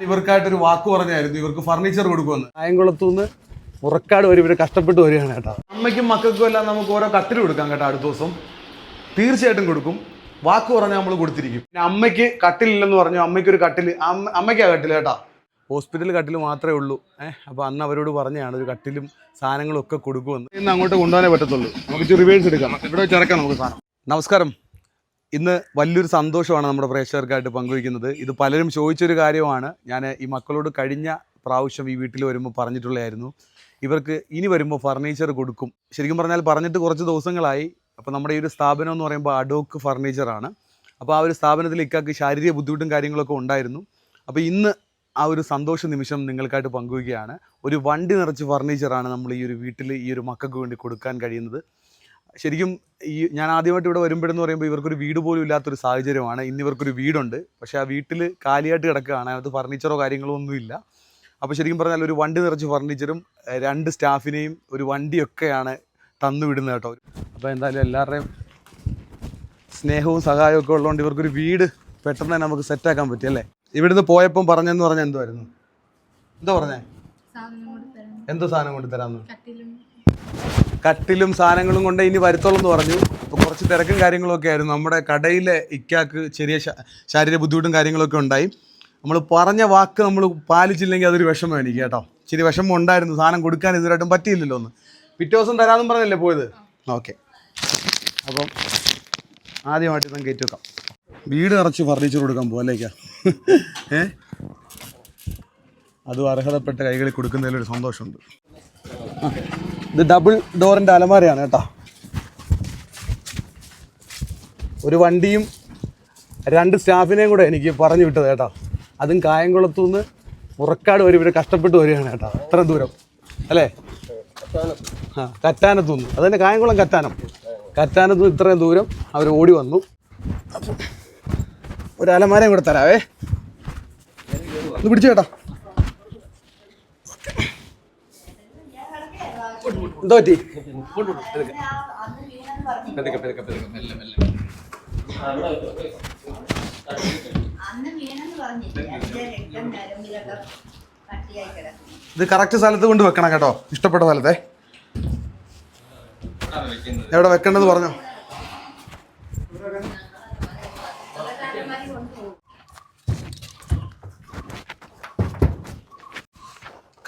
ഇവർക്കായിട്ടൊരു വാക്ക് പറഞ്ഞായിരുന്നു. ഇവർക്ക് ഫർണിച്ചർ കൊടുക്കുമെന്ന്. കായംകുളത്തുനിന്ന് ഉറക്കാട് വരെ ഇവർ കഷ്ടപ്പെട്ട് വരികയാണ് കേട്ടോ. അമ്മയ്ക്കും മക്കൾക്കും എല്ലാം നമുക്ക് ഓരോ കട്ടിൽ കൊടുക്കാം കേട്ടോ അടുത്ത ദിവസം. തീർച്ചയായിട്ടും കൊടുക്കും. വാക്ക് പറഞ്ഞാൽ നമ്മൾ കൊടുത്തിരിക്കും. പിന്നെ അമ്മയ്ക്ക് കട്ടിലില്ലെന്ന് പറഞ്ഞു. അമ്മയ്ക്ക് ഒരു കട്ടിൽ അമ്മ അമ്മയ്ക്കാ കട്ടിൽ കേട്ടാ? ഹോസ്പിറ്റൽ കട്ടിൽ മാത്രമേ ഉള്ളൂ. ഏഹ് അപ്പോൾ അന്ന് അവരോട് പറഞ്ഞാണ് ഒരു കട്ടിലും സാധനങ്ങളും ഒക്കെ കൊടുക്കുമെന്ന്. ഇന്ന് അങ്ങോട്ട് കൊണ്ടുപോകാനേ പറ്റത്തുള്ളൂ. നമുക്ക് റിവേഴ്സ് എടുക്കാം. ഇവിടെ വെച്ച് നമുക്ക് സാധനം. നമസ്കാരം. ഇന്ന് വലിയൊരു സന്തോഷമാണ് നമ്മുടെ പ്രേക്ഷകർക്കായിട്ട് പങ്കുവയ്ക്കുന്നത്. ഇത് പലരും ചോദിച്ചൊരു കാര്യമാണ്. ഞാൻ ഈ മക്കളോട് കഴിഞ്ഞ പ്രാവശ്യം ഈ വീട്ടിൽ വരുമ്പോൾ പറഞ്ഞിട്ടുള്ളതായിരുന്നു. ഇവർക്ക് ഇനി വരുമ്പോൾ ഫർണിച്ചർ കൊടുക്കും. ശരിക്കും പറഞ്ഞാൽ പറഞ്ഞിട്ട് കുറച്ച് ദിവസങ്ങളായി. അപ്പോൾ നമ്മുടെ ഈ ഒരു സ്ഥാപനം എന്ന് പറയുമ്പോൾ അഡോക്ക് ഫർണിച്ചറാണ് അപ്പോൾ ആ ഒരു സ്ഥാപനത്തിൽ ഇക്കാക്ക് ശാരീരിക ബുദ്ധിമുട്ടും കാര്യങ്ങളൊക്കെ ഉണ്ടായിരുന്നു. അപ്പോൾ ഇന്ന് ആ ഒരു സന്തോഷ നിമിഷം നിങ്ങൾക്കായിട്ട് പങ്കുവയ്ക്കുകയാണ്. ഒരു വണ്ടി നിറച്ച് ഫർണിച്ചറാണ് നമ്മൾ ഈ ഒരു വീട്ടിൽ ഈ ഒരു മക്കൾക്ക് വേണ്ടി കൊടുക്കാൻ കഴിയുന്നത്. ശരിക്കും ഈ ഞാൻ ആദ്യമായിട്ട് ഇവിടെ വരുമ്പോഴെന്ന് പറയുമ്പോൾ ഇവർക്കൊരു വീട് പോലും ഇല്ലാത്തൊരു സാഹചര്യമാണ്. ഇന്ന് ഇവർക്കൊരു വീടുണ്ട്. പക്ഷേ ആ വീട്ടിൽ കാലിയായിട്ട് കിടക്കുകയാണ്. അതിനകത്ത് ഫർണിച്ചറോ കാര്യങ്ങളോ ഒന്നുമില്ല. അപ്പോൾ ശരിക്കും പറഞ്ഞാൽ ഒരു വണ്ടി നിറച്ച് ഫർണിച്ചറും രണ്ട് സ്റ്റാഫിനെയും ഒരു വണ്ടിയൊക്കെയാണ് തന്നു വിടുന്നത് കേട്ടോ. അപ്പോൾ എന്തായാലും എല്ലാവരുടെയും സ്നേഹവും സഹായവും ഒക്കെ ഉള്ളതുകൊണ്ട് ഇവർക്കൊരു വീട് പെട്ടെന്ന് തന്നെ നമുക്ക് സെറ്റാക്കാൻ പറ്റി അല്ലേ? ഇവിടുന്ന് പോയപ്പം പറഞ്ഞെന്ന് പറഞ്ഞാൽ എന്തുമായിരുന്നു എന്താ പറഞ്ഞേ? എന്തോ സാധനം കൊണ്ട് തരാമെന്ന് കട്ടിലും സാധനങ്ങളും കൊണ്ട് ഇനി വരുത്തോളം എന്ന് പറഞ്ഞു. അപ്പോൾ കുറച്ച് തിരക്കും കാര്യങ്ങളൊക്കെ ആയിരുന്നു. നമ്മുടെ കടയിലെ ഇക്കാക്ക് ചെറിയ ശാരീരിക ബുദ്ധിമുട്ടും കാര്യങ്ങളൊക്കെ ഉണ്ടായി. നമ്മൾ പറഞ്ഞ വാക്ക് നമ്മൾ പാലിച്ചില്ലെങ്കിൽ അതൊരു വിഷമം എനിക്ക് കേട്ടോ. ഇച്ചിരി വിഷമം ഉണ്ടായിരുന്നു. സാധനം കൊടുക്കാൻ ഇതുവരായിട്ടും പറ്റിയില്ലല്ലോ ഒന്ന് പിറ്റേ ദിവസം തരാമെന്നും പറഞ്ഞല്ലേ പോയത്? ഓക്കെ. അപ്പം ആദ്യമായിട്ട് ഇതും കയറ്റി വെക്കാം. വീട് നിറച്ച് ഫർണിച്ചർ കൊടുക്കാൻ പോലേക്കാ ഏ? അതും അർഹതപ്പെട്ട കൈകളിൽ കൊടുക്കുന്നതിലൊരു സന്തോഷമുണ്ട്. ആ, ഇത് ഡബിൾ ഡോറിന്റെ അലമാരയാണ് കേട്ടോ. ഒരു വണ്ടിയും രണ്ട് സ്റ്റാഫിനെയും കൂടെ എനിക്ക് പറഞ്ഞു വിട്ടത് കേട്ടോ. അതും കായംകുളത്തു നിന്ന് ഉറക്കാട് വരെ ഇവിടെ കഷ്ടപ്പെട്ട് വരികയാണ് കേട്ടോ. അത്ര ദൂരം. അല്ലേ? ആ കറ്റാനത്തു നിന്ന് അത് തന്നെ കായംകുളം കറ്റാനം. കറ്റാനത്തു നിന്ന് ഇത്രയും ദൂരം അവർ ഓടി വന്നു. ഒരു അലമാരയും കൂടെ തരാവേ. ഒന്ന് പിടിച്ചു കേട്ടോ എന്തോ പറ്റി അന്ന് വീണെന്ന് പറഞ്ഞില്ലേ അതിന്റെ രക്തം നരമ്പിലൊക്കെ ഇത് കറക്റ്റ് സ്ഥലത്ത് കൊണ്ട് വെക്കണം കേട്ടോ. ഇഷ്ടപ്പെട്ട സ്ഥലത്തെ. എവിടെ വെക്കേണ്ടത് പറഞ്ഞോ?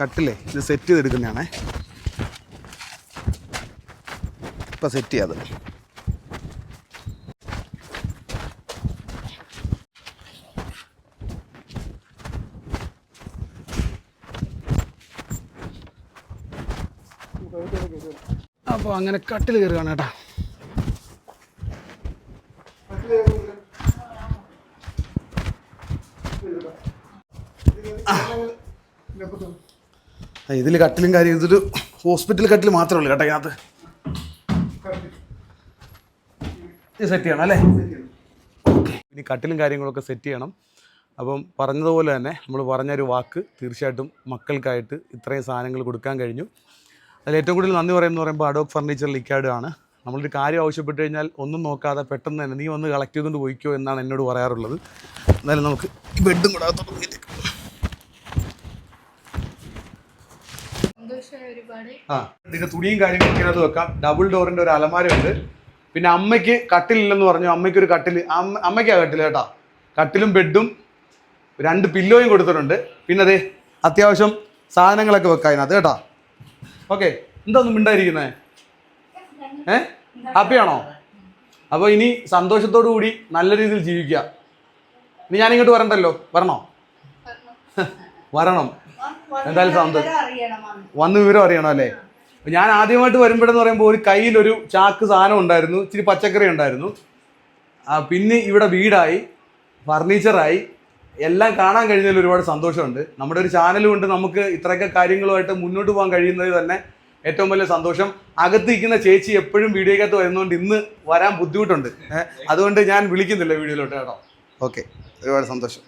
കട്ടില്ലേ ഇത് സെറ്റ് ചെയ്തെടുക്കുന്നതാണേ. ഇപ്പം സെറ്റ് ചെയ്യാതെ അപ്പോൾ അങ്ങനെ കട്ടിൽ കയറുകയാണ് കേട്ടോ. ഇതിൽ കട്ടിലും കാര്യം ഇതൊരു ഹോസ്പിറ്റൽ കട്ടിൽ മാത്രമേ ഉള്ളൂ കേട്ടോ ഇതിനകത്ത്. സെറ്റ് ചെയ്യണം അല്ലേ? ഓക്കെ. ഇനി കട്ടിലും കാര്യങ്ങളൊക്കെ സെറ്റ് ചെയ്യണം. അപ്പം പറഞ്ഞതുപോലെ തന്നെ നമ്മൾ പറഞ്ഞൊരു വാക്ക് തീർച്ചയായിട്ടും മക്കൾക്കായിട്ട് ഇത്രയും സാധനങ്ങൾ കൊടുക്കാൻ കഴിഞ്ഞു. അതിൽ ഏറ്റവും കൂടുതൽ നന്ദി പറയുന്നത് പറയുമ്പോൾ അഡോക് ഫർണിച്ചർ ലിക്കാഡ് ആണ്. നമ്മളൊരു കാര്യം ആവശ്യപ്പെട്ട് കഴിഞ്ഞാൽ ഒന്നും നോക്കാതെ പെട്ടെന്ന് തന്നെ നീ വന്ന് കളക്ട് ചെയ്തുകൊണ്ട് പോയിക്കോ എന്നാണ് എന്നോട് പറയാറുള്ളത്. എന്നാലും നമുക്ക് ഈ ബെഡും കൂടെ ആ ഇതിന്റെ തുണിയും കാര്യങ്ങളൊക്കെ അത് വെക്കാം. ഡബിൾ ഡോറിന്റെ ഒരു അലമാരയുണ്ട്. പിന്നെ അമ്മയ്ക്ക് കട്ടിലില്ലെന്ന് പറഞ്ഞു. അമ്മയ്ക്ക് ഒരു കട്ടിൽ അമ്മ അമ്മയ്ക്കാ കട്ടിൽ കേട്ടോ. കട്ടിലും ബെഡും രണ്ട് പില്ലോയും കൊടുത്തിട്ടുണ്ട്. പിന്നെ അതെ അത്യാവശ്യം സാധനങ്ങളൊക്കെ വെക്കാം അതിനകത്ത് കേട്ടാ. ഓക്കെ എന്താ ഒന്നും മിണ്ടായിരിക്കുന്നേ? ഏ? ഹാപ്പിയാണോ? അപ്പോൾ ഇനി സന്തോഷത്തോടു കൂടി നല്ല രീതിയിൽ ജീവിക്കുക. ഇനി ഞാനിങ്ങോട്ട് വരണ്ടല്ലോ? വരണോ? വരണം. എന്തായാലും സന്തോഷം. വന്ന് വിവരം അറിയണം അല്ലേ? ഞാൻ ആദ്യമായിട്ട് വരുമ്പോഴെന്ന് പറയുമ്പോൾ ഒരു കയ്യിലൊരു ചാക്ക് സാധനം ഉണ്ടായിരുന്നു ഇച്ചിരി പച്ചക്കറി ഉണ്ടായിരുന്നു. പിന്നെ ഇവിടെ വീടായി ഫർണിച്ചറായി. എല്ലാം കാണാൻ കഴിഞ്ഞതിൽ ഒരുപാട് സന്തോഷമുണ്ട്. നമ്മുടെ ഒരു ചാനൽ കൊണ്ട് നമുക്ക് ഇത്രയൊക്കെ കാര്യങ്ങളുമായിട്ട് മുന്നോട്ട് പോകാൻ കഴിയുന്നത് തന്നെ ഏറ്റവും വലിയ സന്തോഷം. അകത്ത് ഇരിക്കുന്ന ചേച്ചി എപ്പോഴും വീഡിയോക്കകത്ത് വരുന്നതുകൊണ്ട് ഇന്ന് വരാൻ ബുദ്ധിമുട്ടുണ്ട്. അതുകൊണ്ട് ഞാൻ വിളിക്കുന്നില്ല വീഡിയോയിലോട്ട് കേട്ടോ. ഓക്കെ ഒരുപാട് സന്തോഷം.